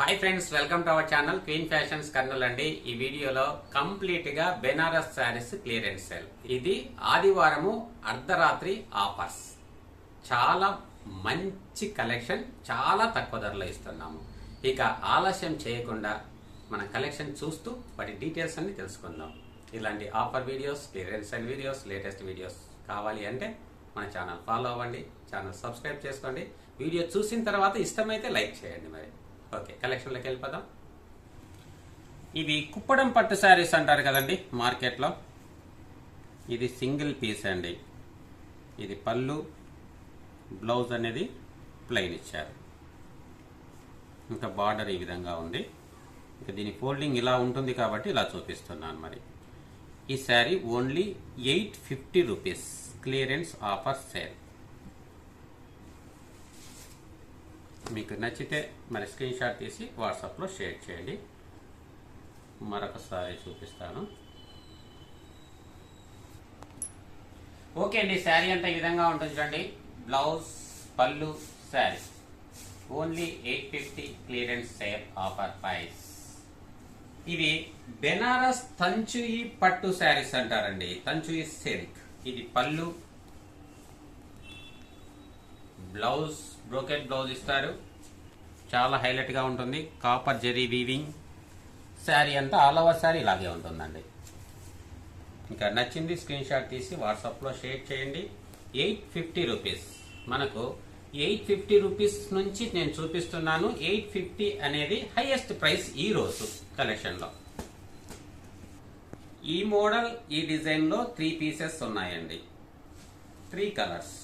Hi friends welcome to our channel queen fashions Kurnool అండి. ఈ వీడియోలో కంప్లీట్గా బెనారస్ శారీస్ క్లియరెన్స్ సేల్ ఇది ఆదివారము అర్ధరాత్రి ఆఫర్స్. చాలా మంచి కలెక్షన్ చాలా తక్కువ ధరలో ఇస్తున్నాము. ఇక ఆలస్యం చేయకుండా మన కలెక్షన్ చూస్తూ వాటి డీటెయిల్స్ అన్ని తెలుసుకుందాం. ఇలాంటి offer videos clearance sale videos latest videos కావాలి అంటే మన ఛానల్ ఫాలో అవ్వండి ఛానల్ సబ్స్క్రైబ్ చేసుకోండి. వీడియో చూసిన తర్వాత ఇష్టమైతే లైక్ చేయండి మరి. ఓకే కలెక్షన్లోకి వెళ్ళిపోదాం. ఇవి కుప్పడం పట్టు శారీస్ అంటారు కదండి మార్కెట్లో. ఇది సింగిల్ పీస్ అండి. ఇది పళ్ళు బ్లౌజ్ అనేది ప్లెయిన్ ఇచ్చారు. ఇంకా బార్డర్ ఈ విధంగా ఉంది. ఇంకా దీని ఫోల్డింగ్ ఇలా ఉంటుంది కాబట్టి ఇలా చూపిస్తున్నాను మరి. ఈ sari only eight fifty rupees clearance offer sale. మీకు నచ్చితే మరి స్క్రీన్ షాట్ తీసి వాట్సాప్లో షేర్ చేయండి. మరొకసారి చూపిస్తాను. ఓకే అండి శారీ అంతా ఈ విధంగా ఉంటుంది చూడండి. Blouse pallu sari. Only eight fifty clearance sale offer price. ఇవి బెనారస్ తంచుయి పట్టు శారీస్ అంటారండి. తంచుయి సిల్క్. ఇది పళ్ళు బ్లౌజ్ బ్రోకెట్ బ్లౌజ్ ఇస్తారు. చాలా హైలైట్గా ఉంటుంది. కాపర్ జెరీ వీవింగ్ శారీ అంతా ఆల్ ఓవర్ శారీ ఇలాగే ఉంటుందండి. ఇంకా నచ్చింది స్క్రీన్ షాట్ తీసి వాట్సాప్లో షేర్ చేయండి. ఎయిట్ ఫిఫ్టీ రూపీస్ మనకు ఎయిట్ ఫిఫ్టీ రూపీస్ నుంచి నేను చూపిస్తున్నాను. ఎయిట్ ఫిఫ్టీ అనేది హైయెస్ట్ ప్రైస్ ఈ రోజు కలెక్షన్లో ఈ మోడల్ ఈ డిజైన్లో త్రీ పీసెస్ ఉన్నాయండి. త్రీ కలర్స్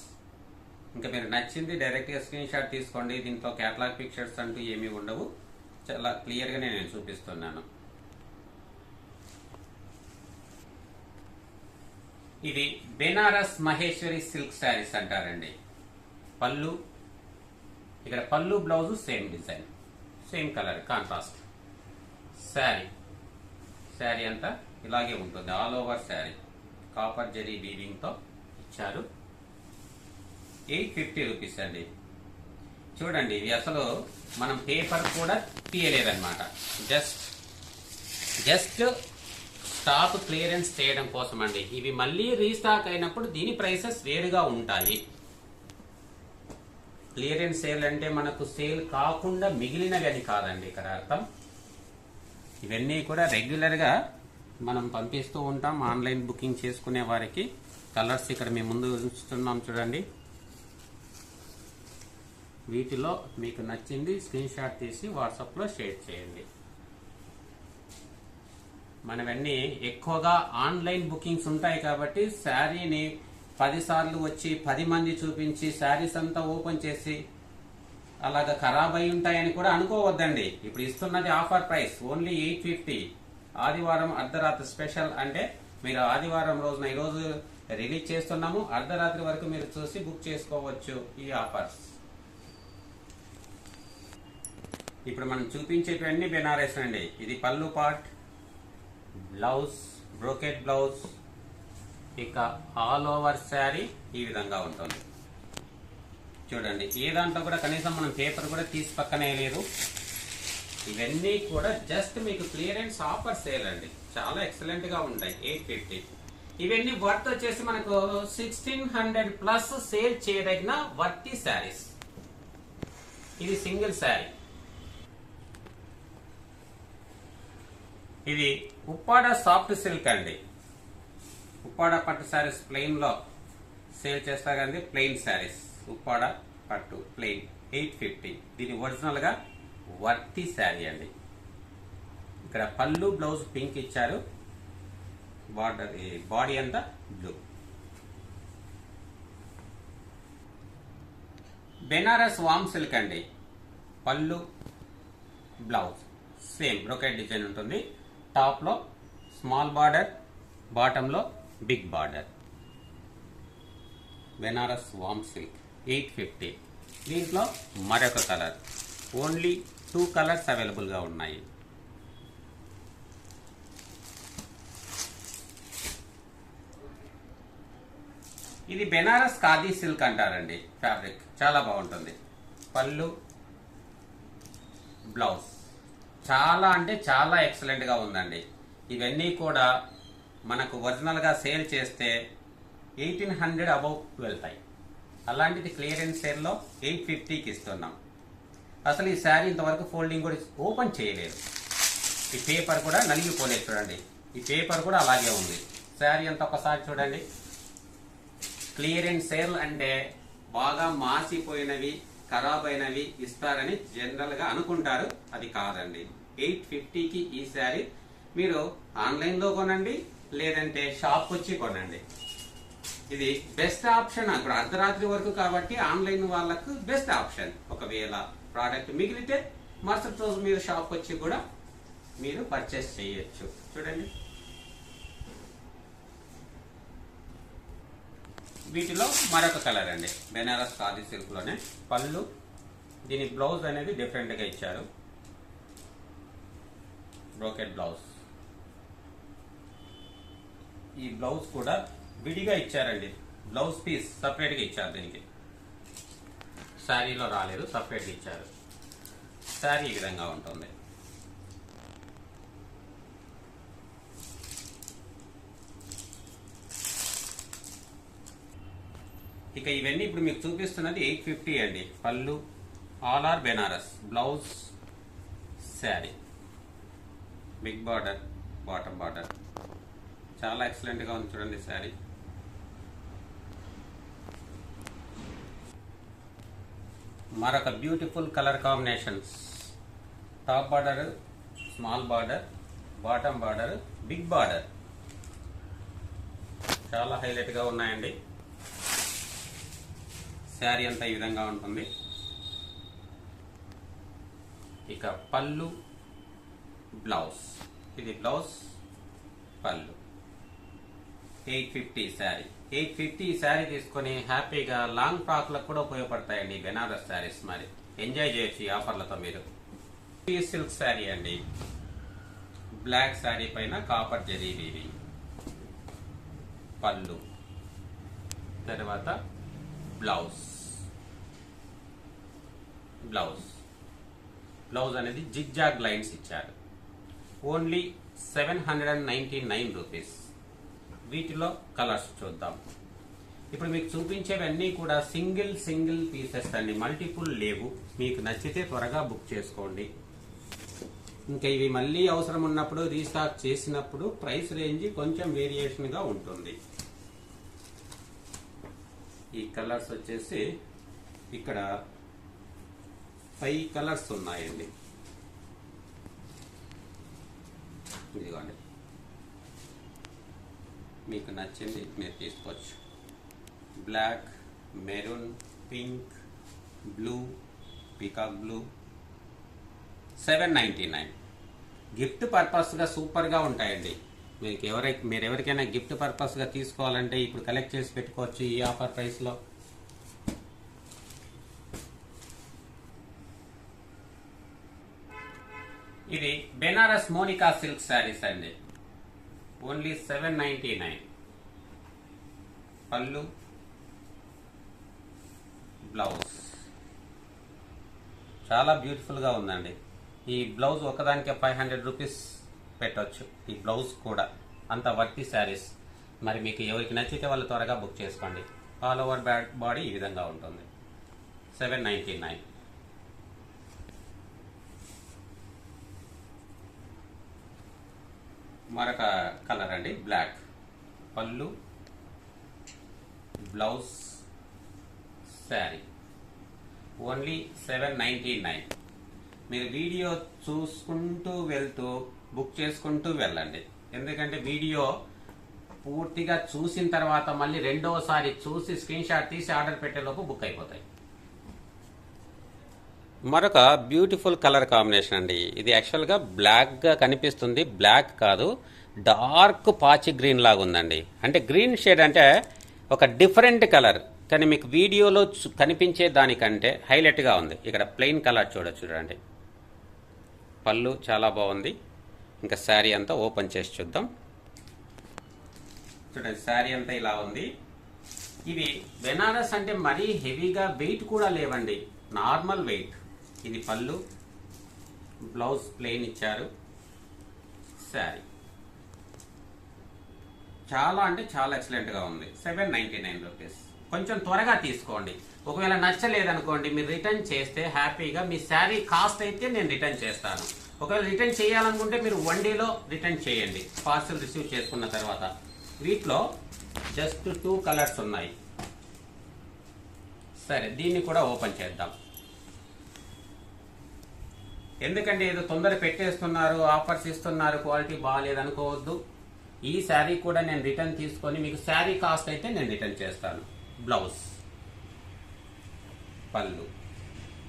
ఇంకా మీరు నచ్చింది డైరెక్ట్గా స్క్రీన్ షాట్ తీసుకోండి. దీంట్లో క్యాటలాగ్ పిక్చర్స్ అంటూ ఏమీ ఉండవు. చాలా క్లియర్గా నేను చూపిస్తున్నాను. ఇది బెనారస్ మహేశ్వరి సిల్క్ శారీస్ అంటారండి. పళ్ళు. ఇక్కడ pallu blouse same design. Same colour contrast sari. Sari అంతా ఇలాగే ఉంటుంది. All over sari. Copper zari వీవింగ్తో ఇచ్చారు. ఎయిట్ ఫిఫ్టీ రూపీస్ అండి. చూడండి ఇవి అసలు మనం పేపర్ కూడా తీయలేదన్నమాట. జస్ట్ జస్ట్ స్టాక్ క్లియరెన్స్ చేయడం కోసం అండి ఇవి మళ్ళీ రీస్టాక్ అయినప్పుడు దీని ప్రైసెస్ వేరుగా ఉంటాయి. క్లియరెన్స్ సేల్ అంటే మనకు సేల్ కాకుండా మిగిలినవి అని కాదండి ఇక్కడ అర్థం? ఇవన్నీ కూడా రెగ్యులర్గా మనం పంపిస్తూ ఉంటాం ఆన్లైన్ బుకింగ్ చేసుకునే వారికి. కలర్స్ ఇక్కడ మేము ముందు ఉంచుతున్నాం చూడండి. వీటిలో మీకు నచ్చింది స్క్రీన్ షాట్ తీసి వాట్సాప్లో షేర్ చేయండి. మనవన్నీ ఎక్కువగా ఆన్లైన్ బుకింగ్స్ ఉంటాయి కాబట్టి శారీని పదిసార్లు వచ్చి పది మంది చూపించి శారీస్ అంతా ఓపెన్ చేసి అలాగా ఖరాబ్ అయి ఉంటాయని కూడా అనుకోవద్దండి. ఇప్పుడు ఇస్తున్నది offer price only eight fifty ఆదివారం అర్ధరాత్రి స్పెషల్ అంటే మీరు ఆదివారం రోజున ఈరోజు రిలీజ్ చేస్తున్నాము. అర్ధరాత్రి వరకు మీరు చూసి బుక్ చేసుకోవచ్చు ఈ ఆఫర్స్ ఇప్పుడు మనం చూపించేటివన్నీ బెనారస్ అండి. ఇది pallu part blouse brocade blouse ఇక ఆల్ ఓవర్ శారీ ఈ విధంగా ఉంటుంది. చూడండి ఏ దాంట్లో కూడా కనీసం మనం పేపర్ కూడా తీసి పక్కనే లేదు. ఇవన్నీ కూడా జస్ట్ మీకు క్లియరెన్స్ ఆఫర్ సేల్ అండి. చాలా ఎక్సలెంట్గా ఉంటాయి ఎయిట్ ఫిఫ్టీ ఇవన్నీ వర్త్ వచ్చేసి మనకు సిక్స్టీన్ హండ్రెడ్ ప్లస్ సేల్ చేయదగిన వర్తి శారీస్. ఇది సింగిల్ శారీ. ఇది ఉప్పాడ సాఫ్ట్ సిల్క్ అండి. ఉప్పాడ పట్టు శారీస్ ప్లెయిన్లో సేల్ చేస్తారు కానీ ప్లెయిన్ శారీస్. ఉప్పాడ పట్టు ప్లెయిన్ ఎయిట్ ఫిఫ్టీ దీని ఒరిజినల్గా వర్తి శారీ అండి. ఇక్కడ పళ్ళు బ్లౌజ్ పింక్ ఇచ్చారు. బార్డర్ బాడీ అంతా బ్లూ బెనారస్ వామ్ సిల్క్ అండి. Pallu blouse same brocade design ఉంటుంది. టాప్లో స్మాల్ బార్డర్ బాటంలో big border. Benaras warm silk eight fifty. దీంట్లో మరొక కలర్. ఓన్లీ టూ కలర్స్ అవైలబుల్గా ఉన్నాయి. ఇది బెనారస్ ఖాదీ సిల్క్ అంటారండి ఫ్యాబ్రిక్. చాలా బాగుంటుంది. పళ్ళు బ్లౌజ్. చాలా అంటే చాలా ఎక్సలెంట్గా ఉందండి. ఇవన్నీ కూడా మనకు ఒరిజినల్గా సేల్ చేస్తే ఎయిటీన్ హండ్రెడ్ అబౌవ్ వెళ్తాయి. అలాంటిది క్లియరెన్స్ సేల్లో ఎయిట్ ఫిఫ్టీకి ఇస్తున్నాం. అసలు ఈ శారీ ఇంతవరకు ఫోల్డింగ్ కూడా ఓపెన్ చేయలేదు. ఈ పేపర్ కూడా నలిగిపోలేదు చూడండి. ఈ పేపర్ కూడా అలాగే ఉంది. శారీ అంత ఒకసారి చూడండి. క్లియరెన్స్ సేల్ అంటే బాగా మాసిపోయినవి ఖరాబ్ అయినవి ఇస్తారని జనరల్గా అనుకుంటారు. అది కాదండి. ఎయిట్ ఫిఫ్టీకి ఈ శారీ మీరు ఆన్లైన్లో కొనండి లేదంటే షాప్ వచ్చి కొనండి. ఇది బెస్ట్ ఆప్షన్ ఇప్పుడు అర్ధరాత్రి వరకు కాబట్టి ఆన్లైన్ వాళ్ళకు బెస్ట్ ఆప్షన్. ఒకవేళ ప్రోడక్ట్ మిగిలితే మరుసటి రోజు మీరు షాప్కి వచ్చి కూడా మీరు పర్చేస్ చేయొచ్చు. చూడండి. వీటిలో మరొక కలర్ అండి. బెనారస్ ఖాదీ సిల్క్లోనే పళ్ళు దీని బ్లౌజ్ అనేది డిఫరెంట్గా ఇచ్చారు. బ్రోకెట్ బ్లౌజ్ ఈ బ్లౌజ్ కూడా విడిగా ఇచ్చారండి. బ్లౌజ్ పీస్ సపరేట్గా ఇచ్చారు దీనికి. శారీలో రాలేదు సపరేట్గా ఇచ్చారు. శారీ ఈ విధంగా ఉంటుంది. ఇక ఇవన్నీ ఇప్పుడు మీకు చూపిస్తున్నది ఎయిట్ ఫిఫ్టీ అండి. Pallu all over Benaras blouse sari big border bottom border. చాలా ఎక్సలెంట్గా ఉంది చూడండి శారీ. మరొక beautiful colour combinations. Top border small border bottom border big border. చాలా హైలైట్గా ఉన్నాయండి. శారీ అంతా ఈ విధంగా ఉంటుంది. ఇక పళ్ళు బ్లౌజ్. ఇది blouse pallu. Eight fifty sari. Eight fifty sari తీసుకొని హ్యాపీగా లాంగ్ ఫ్రాక్లకు కూడా ఉపయోగపడతాయండి బెనారస్ శారీస్ మరి. ఎంజాయ్ చేయొచ్చు ఈ ఆఫర్లతో మీరు. ఈ సిల్క్ శారీ అండి. బ్లాక్ శారీ పైన కాపర్ జరీ వీవింగ్ పళ్ళు. తర్వాత బ్లౌజ్. బ్లౌజ్. బ్లౌజ్ అనేది జిగ్జాగ్ లైన్స్ ఇచ్చారు. Only seven hundred and ninety nine rupees. వీటిలో కలర్స్ చూద్దాం. ఇప్పుడు మీకు చూపించేవన్నీ కూడా సింగిల్ సింగిల్ పీసెస్ అండి. మల్టిపుల్ లేవు. మీకు నచ్చితే త్వరగా బుక్ చేసుకోండి. ఇంకా ఇవి మళ్ళీ అవసరం ఉన్నప్పుడు రీస్టాక్ చేసినప్పుడు ప్రైస్ రేంజ్ కొంచెం వేరియేషన్గా ఉంటుంది. ఈ కలర్స్ వచ్చేసి ఇక్కడ ఫైవ్ కలర్స్ ఉన్నాయండి. ఇదిగోండి. మీకు నచ్చింది మీరు తీసుకోవచ్చు. Black maroon pink blue peacock blue seven ninety nine gift పర్పస్గా సూపర్గా ఉంటాయండి. మీకు ఎవరై మీరు ఎవరికైనా గిఫ్ట్ పర్పస్గా తీసుకోవాలంటే ఇప్పుడు కలెక్ట్ చేసి పెట్టుకోవచ్చు ఈ ఆఫర్ ప్రైస్లో ఇది బెనారస్ మోనికా సిల్క్ శారీస్ అండి. Only seven ninety nine. పళ్ళు బ్లౌజ్. చాలా బ్యూటిఫుల్గా ఉందండి. ఈ బ్లౌజ్ ఒకదానికే ఫైవ్ హండ్రెడ్ రూపీస్ పెట్టొచ్చు. ఈ బ్లౌజ్ కూడా. అంత వర్తి శారీస్. మరి మీకు ఎవరికి నచ్చితే వాళ్ళు త్వరగా బుక్ చేసుకోండి. ఆల్ ఓవర్ బ్యాడ్ బాడీ ఈ విధంగా ఉంటుంది. Seven ninety nine. మరొక కలర్ అండి black. Pallu blouse sari. Only seven ninety nine. మీరు వీడియో చూసుకుంటూ వెళ్తూ బుక్ చేసుకుంటూ వెళ్ళండి. ఎందుకంటే వీడియో పూర్తిగా చూసిన తర్వాత మళ్ళీ రెండోసారి చూసి స్క్రీన్ షాట్ తీసి ఆర్డర్ పెట్టేలోపు బుక్ అయిపోతాయి. మరొక బ్యూటిఫుల్ కలర్ కాంబినేషన్ అండి. ఇది యాక్చువల్గా బ్లాక్గా కనిపిస్తుంది. బ్లాక్ కాదు డార్క్ పాచి గ్రీన్ లాగా ఉందండి. అంటే గ్రీన్ షేడ్ అంటే ఒక డిఫరెంట్ కలర్ కానీ మీకు వీడియోలో కనిపించే దానికంటే హైలైట్గా ఉంది. ఇక్కడ ప్లెయిన్ కలర్ చూడొచ్చు చూడండి. పళ్ళు చాలా బాగుంది. ఇంకా శారీ అంతా ఓపెన్ చేసి చూద్దాం. చూడండి శారీ అంతా ఇలా ఉంది. ఇవి బెనారస్ అంటే మరీ హెవీగా వెయిట్ కూడా లేవండి. నార్మల్ వెయిట్ ఇది పళ్ళు. బ్లౌజ్ ప్లెయిన్ ఇచ్చారు. శారీ. చాలా అంటే చాలా ఎక్సలెంట్గా ఉంది. Seven ninety nine rupees. కొంచెం త్వరగా తీసుకోండి. ఒకవేళ నచ్చలేదనుకోండి మీరు రిటర్న్ చేస్తే హ్యాపీగా మీ శారీ కాస్ట్ అయితే నేను రిటర్న్ చేస్తాను. ఒకవేళ రిటర్న్ చేయాలనుకుంటే మీరు వన్ డేలో రిటర్న్ చేయండి. పార్సల్ రిసీవ్ చేసుకున్న తర్వాత. వీటిలో జస్ట్ టూ కలర్స్ ఉన్నాయి. సరే దీన్ని కూడా ఓపెన్ చేద్దాం. ఎందుకంటే ఏదో తొందర పెట్టేస్తున్నారు ఆఫర్స్ ఇస్తున్నారు క్వాలిటీ బాగాలేదు అనుకోవద్దు. ఈ శారీ కూడా నేను రిటర్న్ తీసుకొని మీకు శారీ కాస్ట్ అయితే నేను రిటర్న్ చేస్తాను. బ్లౌజ్. పళ్ళు.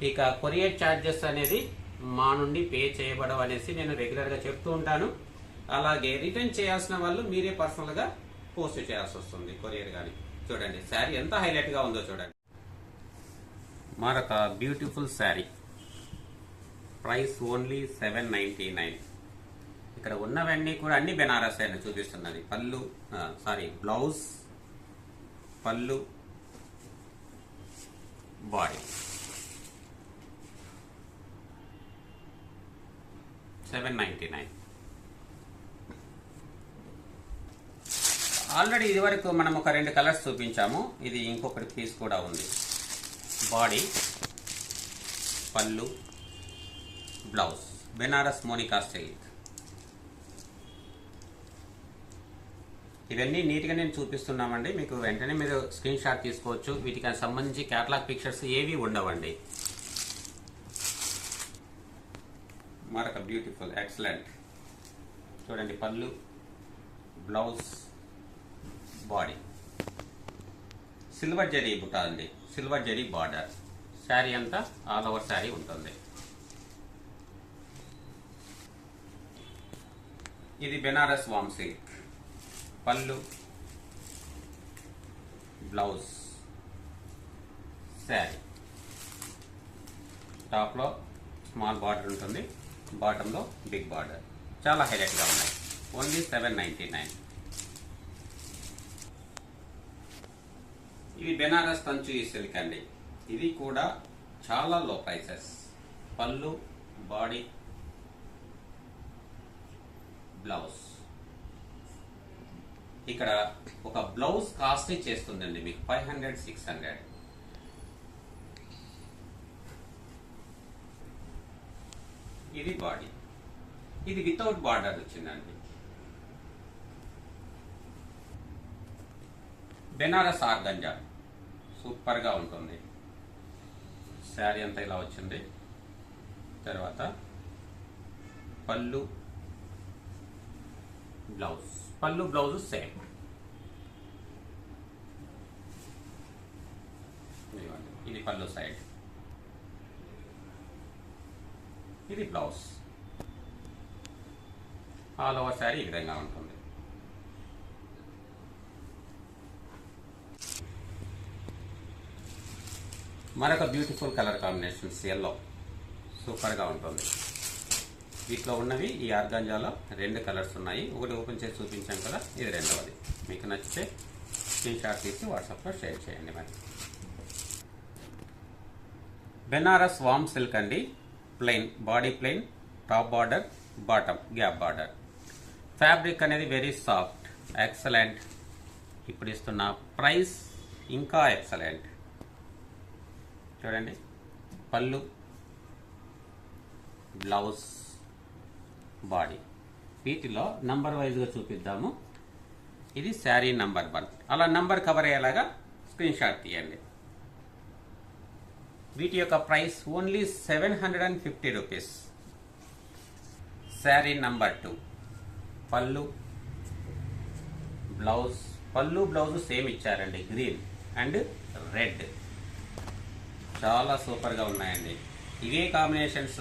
ఇక కొరియర్ ఛార్జెస్ అనేది మా నుండి పే చేయబడవు అనేసి నేను రెగ్యులర్గా చెప్తూ ఉంటాను. అలాగే రిటర్న్ చేయాల్సిన వాళ్ళు మీరే పర్సనల్గా పోస్ట్ చేయాల్సి వస్తుంది కొరియర్ కానీ చూడండి శారీ ఎంత హైలైట్గా ఉందో చూడండి. మరొక beautiful sari. Price only seven ninety nine. ఇక్కడ ఉన్నవన్నీ కూడా అన్ని బెనారస్ అయిన చూపిస్తున్నది. పళ్ళు సారీ బ్లౌజ్ పళ్ళు body. Seven ninety nine. Already ఇదివరకు మనం ఒక రెండు కలర్స్ చూపించాము. ఇది ఇంకొకటి పీస్ కూడా ఉంది. బాడీ పళ్ళు బ్లౌజ్. బెనారస్ మోనికా సిల్క్ ఇవన్నీ నీట్గా నేను చూపిస్తున్నామండి. మీకు వెంటనే మీరు స్క్రీన్ షాట్ తీసుకోవచ్చు. వీటికి సంబంధించి క్యాటలాగ్ పిక్చర్స్ ఏవి ఉండవండి. మరొక బ్యూటిఫుల్ ఎక్సలెంట్ చూడండి pallu blouse body. Silver zari బుట్ట అండి. Silver zari border. శారీ అంతా ఆల్ ఓవర్ శారీ ఉంటుంది. ఇది బెనారస్ వామ్ పళ్ళు బ్లౌజ్ శారీ. టాప్లో స్మాల్ బార్డర్ ఉంటుంది. బాటంలో బిగ్ బార్డర్. చాలా హైలైట్గా ఉన్నాయి. Only seven ninety nine. ఇవి బెనారస్ తంచు ఈ సిల్క్ అండి. ఇది కూడా చాలా లో ప్రైసెస్. పళ్ళు బాడీ బ్లౌజ్. ఇక్కడ ఒక బ్లౌజ్ కాస్ట్ చేస్తుందండి మీకు ఫైవ్ హండ్రెడ్ సిక్స్ హండ్రెడ్. ఇది బాడీ. ఇది వితౌట్ బార్డర్ వచ్చిందండి. బెనారస్ ఆర్గంజా. సూపర్గా ఉంటుంది. శారీ అంతా ఇలా వచ్చింది. తర్వాత పళ్ళు బ్లౌజ్. పళ్ళు బ్లౌజ్ సేమ్. ఇది పళ్ళు సైడ్. ఇది బ్లౌజ్. ఆల్ ఓవర్ శారీ ఈ విధంగా ఉంటుంది. మరొక బ్యూటిఫుల్ కలర్ కాంబినేషన్స్ ఎల్లో సూపర్గా ఉంటుంది. వీటిలో ఉన్నవి ఈ ఆర్గాంజాలో రెండు కలర్స్ ఉన్నాయి. ఒకటి ఓపెన్ చేసి చూపించాం కదా ఇది రెండవది. మీకు నచ్చితే స్క్రీన్ షాట్ తీసి వాట్సాప్లో షేర్ చేయండి మరి. బెనారస్ వామ్ సిల్క్ అండి. Plain body plain top border bottom gap border. Fabric అనేది వెరీ సాఫ్ట్ ఎక్సలెంట్. ఇప్పుడు ఇస్తున్న ప్రైస్ ఇంకా ఎక్సలెంట్. చూడండి. Pallu blouse body. వీటిలో నంబర్ వైజ్గా చూపిద్దాము. ఇది శారీ నంబర్ వన్. అలా నంబర్ కవర్ అయ్యేలాగా స్క్రీన్ షాట్ తీయండి. వీటి యొక్క price only seven hundred and fifty rupees. Sari number two. పళ్ళు బ్లౌజ్. పళ్ళు బ్లౌజ్ సేమ్ ఇచ్చారండి. Green and red. చాలా సూపర్గా ఉన్నాయండి. ఇవే కాంబినేషన్స్.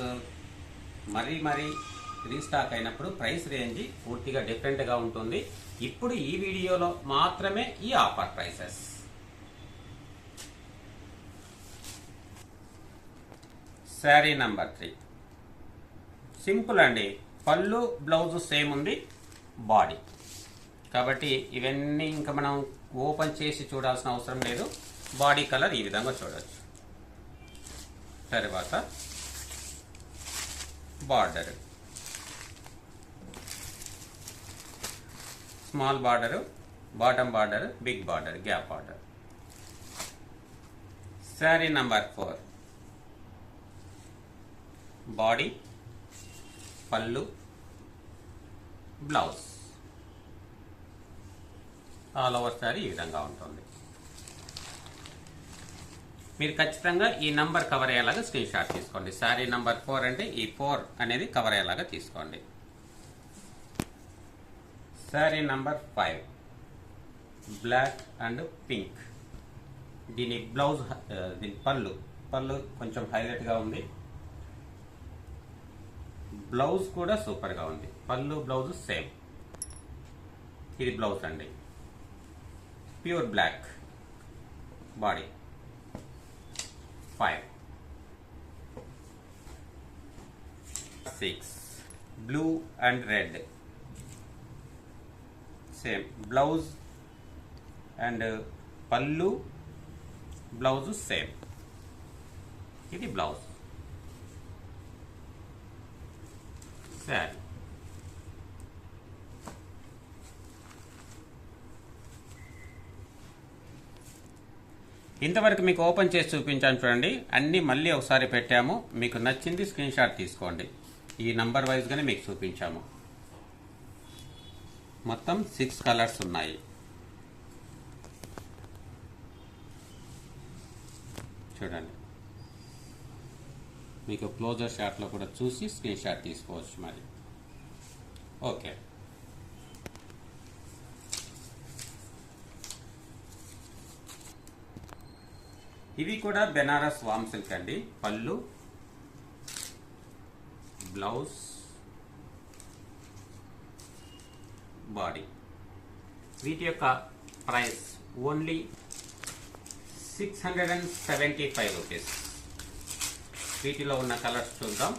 మరీ మరీ రీస్టాక్ అయినప్పుడు ప్రైస్ రేంజ్ పూర్తిగా డిఫరెంట్గా ఉంటుంది. ఇప్పుడు ఈ వీడియోలో మాత్రమే ఈ offer prices sari number three simple అండి. పళ్ళు బ్లౌజ్ సేమ్ ఉంది. బాడీ కాబట్టి ఇవన్నీ ఇంకా మనం ఓపెన్ చేసి చూడాల్సిన అవసరం లేదు. బాడీ కలర్ ఈ విధంగా చూడవచ్చు తర్వాత border small border bottom border big border gap border. Sari number four. Body పళ్ళు బ్లౌజ్. ఆల్ ఓవర్ శారీ ఈ విధంగా ఉంటుంది. మీరు ఖచ్చితంగా ఈ నంబర్ కవర్ అయ్యేలాగా స్క్రీన్ షాట్ తీసుకోండి. శారీ నంబర్ ఫోర్ అంటే ఈ ఫోర్ అనేది కవర్ అయ్యేలాగా తీసుకోండి. Sari number five black and pink దీని బ్లౌజ్ uh, దీని పళ్ళు. పళ్ళు కొంచెం హైలైట్గా ఉంది. బ్లౌజ్ కూడా సూపర్గా ఉంది. పళ్ళు బ్లౌజ్ సేమ్ ఇది బ్లౌజ్ అండి. Pure black body five six blue and red same. Blouse and పళ్ళు బ్లౌజ్ సేమ్. ఇది బ్లౌజ్. శారీ ఇంతవరకు మీకు ఓపెన్ చేసి చూపించాను చూడండి. అన్నీ మళ్ళీ ఒకసారి పెట్టాము. మీకు నచ్చింది స్క్రీన్ షాట్ తీసుకోండి. ఈ నంబర్ వైజ్గానే మీకు చూపించాము. మొత్తం సిక్స్ కలర్స్ ఉన్నాయి. చూడండి. మీకు క్లోజర్ షాట్లో కూడా చూసి స్క్రీన్ షాట్ తీసుకోవచ్చు మరి. ఓకే. ఇవి కూడా బెనారస్ వామ్ సిల్క్ అండి. పళ్ళు బ్లౌజ్ బాడీ వీటి యొక్క price only six hundred and seventy five rupees వీటిలో ఉన్న కలర్స్ చూద్దాం.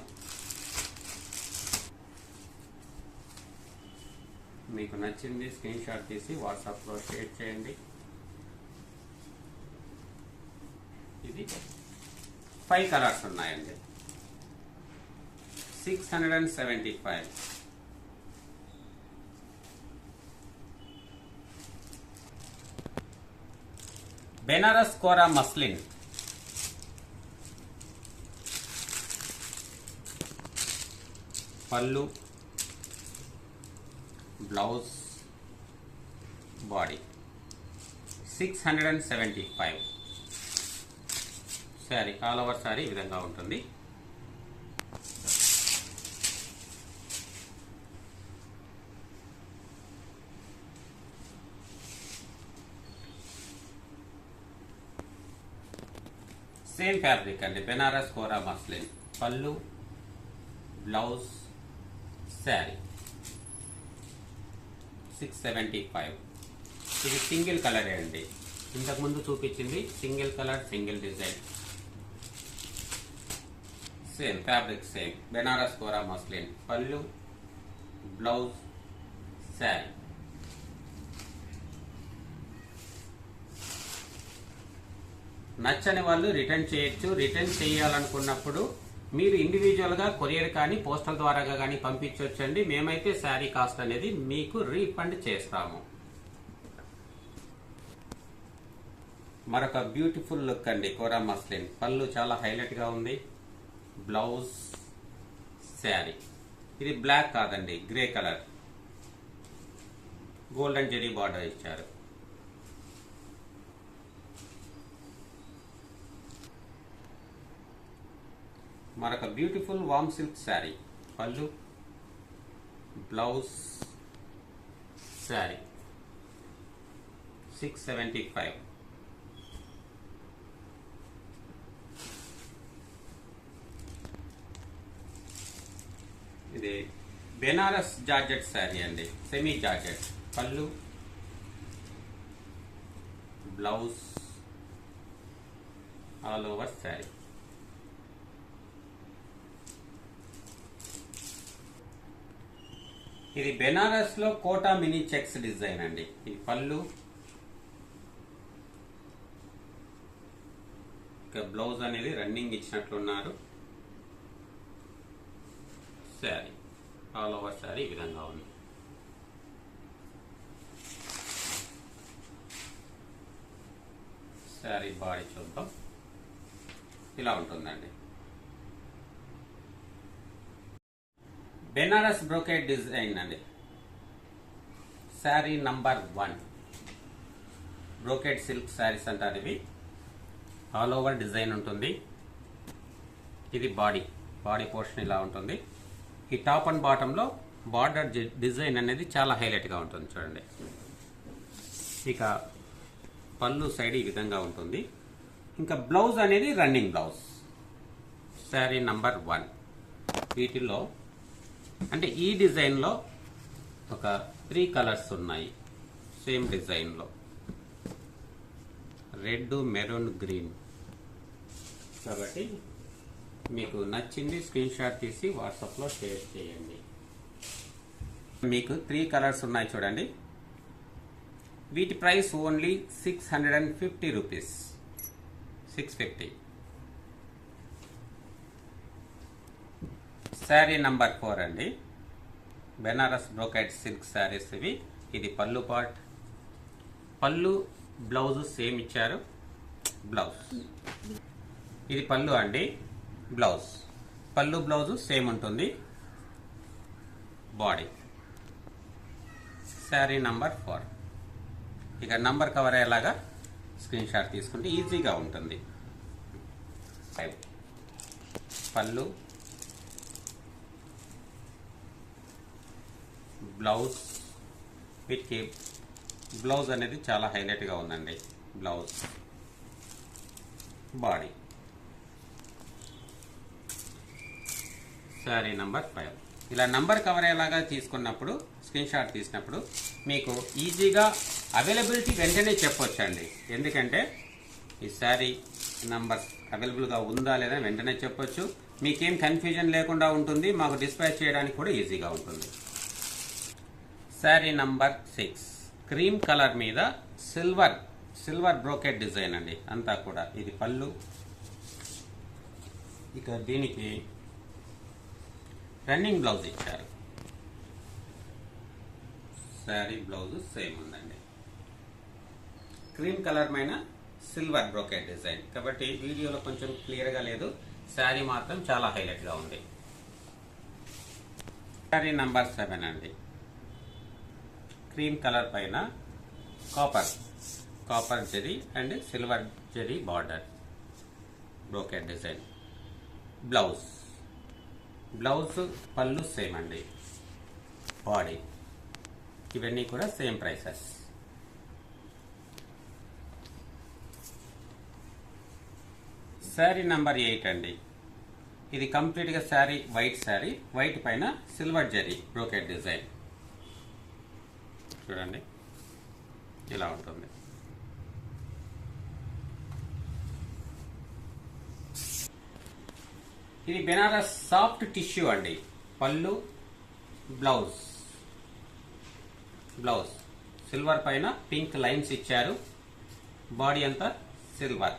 మీకు నచ్చింది స్క్రీన్ షాట్ తీసి వాట్సాప్లో షేర్ చేయండి. ఇది ఫైవ్ కలర్స్ ఉన్నాయండి. Six hundred and seventy five Banaras Kora muslin. పళ్ళు. Blouse. Body. Six hundred and seventy five. Sari all over sari ఈ విధంగా ఉంటుంది. సేమ్ ఫ్యాబ్రిక్ అండి. బెనారస్ కోరా మస్లిన్. పళ్ళు blouse sari. Six seventy five. ఇది సింగిల్ కలరే అండి. ఇంతకుముందు చూపించింది single colour single design. Same fabric same. Banaras కోరా మస్లిన్. పళ్ళు బ్లౌజ్ శారీ. నచ్చని వాళ్ళు రిటర్న్ చేయొచ్చు. రిటర్న్ చేయాలనుకున్నప్పుడు మీరు ఇండివిజువల్గా కొరియర్ కానీ పోస్టల్ ద్వారా కానీ పంపించవచ్చండి మేమైతే శారీ కాస్ట్ అనేది మీకు రీఫండ్ చేస్తాము. మరొక బ్యూటిఫుల్ లుక్ అండి కోరా మస్లిన్. పళ్ళు చాలా హైలైట్గా ఉంది. బ్లౌజ్ శారీ. ఇది బ్లాక్ కాదండి grey colour. Golden zari border ఇచ్చారు. మరొక బ్యూటిఫుల్ వామ్ సిల్క్ శారీ. పళ్ళు blouse sari. Six seventy five ఇది బెనారస్ జార్జెట్ శారీ అండి. Semi georgette. పళ్ళు బ్లౌజ్ ఆల్ ఓవర్ శారీ. ఇది బెనారస్లో కోటా మినీ చెక్స్ డిజైన్ అండి. ఇది పళ్ళు. బ్లౌజ్ అనేది రన్నింగ్ ఇచ్చినట్లున్నారు. శారీ. ఆల్ ఓవర్ శారీ ఈ విధంగా ఉంది. శారీ బాడీ చూద్దాం. ఇలా ఉంటుందండి. బెనారస్ బ్రోకెట్ డిజైన్ అండి sari number one. Brocade silk saris అంటారు ఇవి. ఆల్ ఓవర్ డిజైన్ ఉంటుంది. ఇది బాడీ. బాడీ పోర్షన్ ఇలా ఉంటుంది. ఈ టాప్ అండ్ బాటంలో బార్డర్ డిజైన్ అనేది చాలా హైలైట్గా ఉంటుంది చూడండి. ఇక పళ్ళు సైడ్ ఈ విధంగా ఉంటుంది. ఇంకా బ్లౌజ్ అనేది running blouse. Sari number one. వీటిల్లో అంటే ఈ డిజైన్లో ఒక త్రీ కలర్స్ ఉన్నాయి. సేమ్ డిజైన్లో. Red maroon green. కాబట్టి మీకు నచ్చింది స్క్రీన్ షాట్ తీసి వాట్సాప్లో షేర్ చేయండి. మీకు త్రీ కలర్స్ ఉన్నాయి చూడండి. వీటి price only six hundred and fifty rupees. Six fifty. Sari number four అండి. బెనారస్ బ్రోకెట్ సిల్క్ శారీస్ ఇవి. ఇది పళ్ళు పాట్ పళ్ళు బ్లౌజ్ సేమ్ ఇచ్చారు. బ్లౌజ్. ఇది పళ్ళు అండి. బ్లౌజ్. పళ్ళు బ్లౌజ్ సేమ్ ఉంటుంది. బాడీ. Sari number four. ఇక నంబర్ కవర్ అయ్యేలాగా స్క్రీన్ షాట్ తీసుకుంటే ఈజీగా ఉంటుంది. పళ్ళు బ్లౌజ్ వీటికి బ్లౌజ్ అనేది చాలా హైలైట్గా ఉందండి. Blouse body. Sari number five. ఇలా నంబర్ కవర్ అయ్యేలాగా తీసుకున్నప్పుడు స్క్రీన్ షాట్ తీసినప్పుడు మీకు ఈజీగా అవైలబిలిటీ వెంటనే చెప్పొచ్చండి. ఎందుకంటే ఈ శారీ నంబర్ అవైలబుల్గా ఉందా లేదా వెంటనే చెప్పొచ్చు. మీకేం కన్ఫ్యూజన్ లేకుండా ఉంటుంది. మాకు డిస్పాచ్ చేయడానికి కూడా ఈజీగా ఉంటుంది. Sari number six. Cream colour మీద సిల్వర్ సిల్వర్ బ్రోకెట్ డిజైన్ అండి. అంతా కూడా ఇది పళ్ళు. ఇక దీనికి రన్నింగ్ బ్లౌజ్ ఇచ్చారు. శారీ బ్లౌజ్ సేమ్ ఉందండి. క్రీమ్ కలర్ పైన సిల్వర్ బ్రోకెట్ డిజైన్. కాబట్టి వీడియోలో కొంచెం క్లియర్గా లేదు. శారీ మాత్రం చాలా హైలైట్గా ఉంది. శారీ నంబర్ సెవెన్ అండి. క్రీమ్ కలర్ పైన copper copper zari and silver zari border. Brocade design blouse blouse పళ్ళు సేమ్ అండి. బాడీ ఇవన్నీ కూడా same prices sari number eight అండి. ఇది కంప్లీట్గా శారీ వైట్ శారీ వైట్ పైన సిల్వర్ జరీ. బ్రోకెట్ డిజైన్ చూడండి. ఇలా ఉంటుంది. ఇది బెనారస్ సాఫ్ట్ టిష్యూ అండి. పళ్ళు బ్లౌజ్. బ్లౌజ్. సిల్వర్ పైన పింక్ లైన్స్ ఇచ్చారు. బాడీ అంతా silver.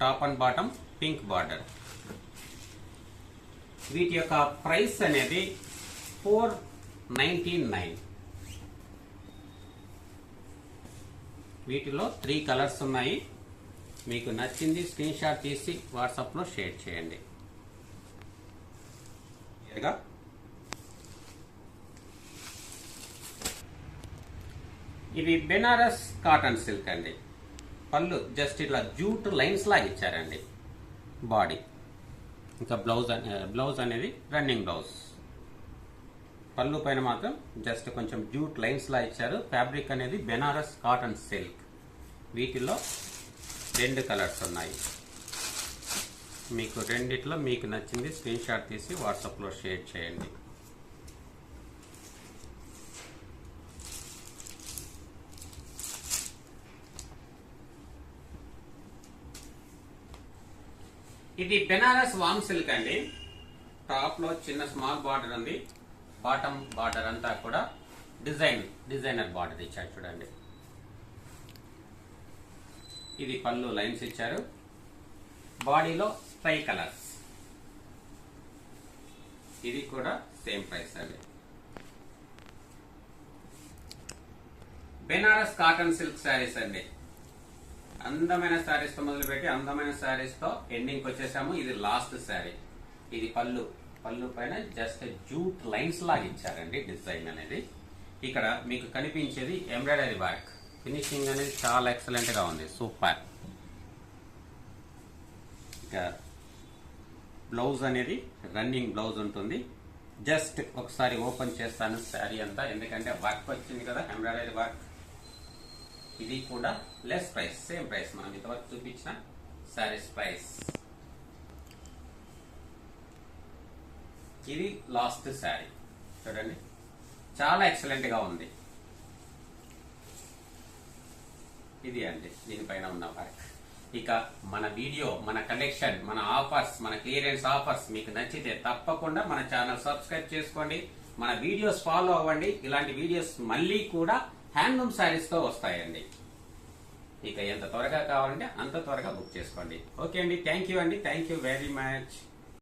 Top and bottom pink border. వీటి యొక్క ప్రైస్ అనేది ఫోర్ నైంటీ నైన్. వీటిలో త్రీ కలర్స్ ఉన్నాయి. మీకు నచ్చింది స్క్రీన్ షాట్ తీసి వాట్సాప్లో షేర్ చేయండి. ఇది ఇవి బెనారస్ కాటన్ సిల్క్ అండి. పళ్ళు జస్ట్ ఇట్లా జూట్ లైన్స్ లాగా ఇచ్చారండి. బాడీ. ఇంకా బ్లౌజ్ అనే బ్లౌజ్ అనేది రన్నింగ్ బ్లౌజ్ పళ్ళు పైన మాత్రం జస్ట్ కొంచెం జ్యూట్ లైన్స్లా ఇచ్చారు. ఫ్యాబ్రిక్ అనేది బెనారస్ కాటన్ సిల్క్. వీటిలో రెండు కలర్స్ ఉన్నాయి. మీకు రెండిట్లో మీకు నచ్చింది స్క్రీన్ షాట్ తీసి వాట్సాప్లో షేర్ చేయండి. ఇది బెనారస్ వామ్ సిల్క్ అండి. టాప్లో చిన్న స్మాల్ బార్డర్ ఉంది. బాటమ్ బార్డర్ అంతా కూడా డిజైన్ డిజైనర్ బార్డర్ ఇచ్చారు చూడండి. ఇది పళ్ళు లైన్స్ ఇచ్చారు. బాడీలో ట్రై కలర్స్. ఇది కూడా సేమ్ ప్రైస్ అండి. బెనారస్ కాటన్ సిల్క్ శారీస్ అండి. అందమైన శారీస్తో మొదలుపెట్టి అందమైన శారీస్తో ఎండింగ్కి వచ్చేసాము. ఇది లాస్ట్ శారీ. ఇది పళ్ళు. పళ్ళు పైన జస్ట్ జూట్ లైన్స్ లాగా ఇచ్చారండి డిజైన్ అనేది. ఇక్కడ మీకు కనిపించేది ఎంబ్రాయిడరీ వర్క్ ఫినిషింగ్ అనేది చాలా ఎక్సలెంట్గా ఉంది. సూపర్ ఇక బ్లౌజ్ అనేది రన్నింగ్ బ్లౌజ్ ఉంటుంది. జస్ట్ ఒకసారి ఓపెన్ చేస్తాను శారీ అంతా. ఎందుకంటే వర్క్ వచ్చింది కదా ఎంబ్రాయిడరీ వర్క్ ఇది కూడా లెస్ ప్రైస్ సేమ్ ప్రైస్ మనం ఇంతవరకు చూపించిన శారీస్ ప్రైస్ ఇది లాస్ట్ శారీ. చూడండి. చాలా ఎక్సలెంట్గా ఉంది. ఇది అండి దీనిపైన ఉన్న వర్క్. ఇక మన వీడియో మన కలెక్షన్ మన ఆఫర్స్ మన క్లియరెన్స్ ఆఫర్స్ మీకు నచ్చితే తప్పకుండా మన ఛానల్ సబ్స్క్రైబ్ చేసుకోండి. మన వీడియోస్ ఫాలో అవ్వండి. ఇలాంటి వీడియోస్ మళ్ళీ కూడా హ్యాండ్లూమ్ శారీస్తో వస్తాయండి. ఇక ఎంత త్వరగా కావాలంటే అంత త్వరగా బుక్ చేసుకోండి. ఓకే అండి. థ్యాంక్ యూ అండి. Thank you very much.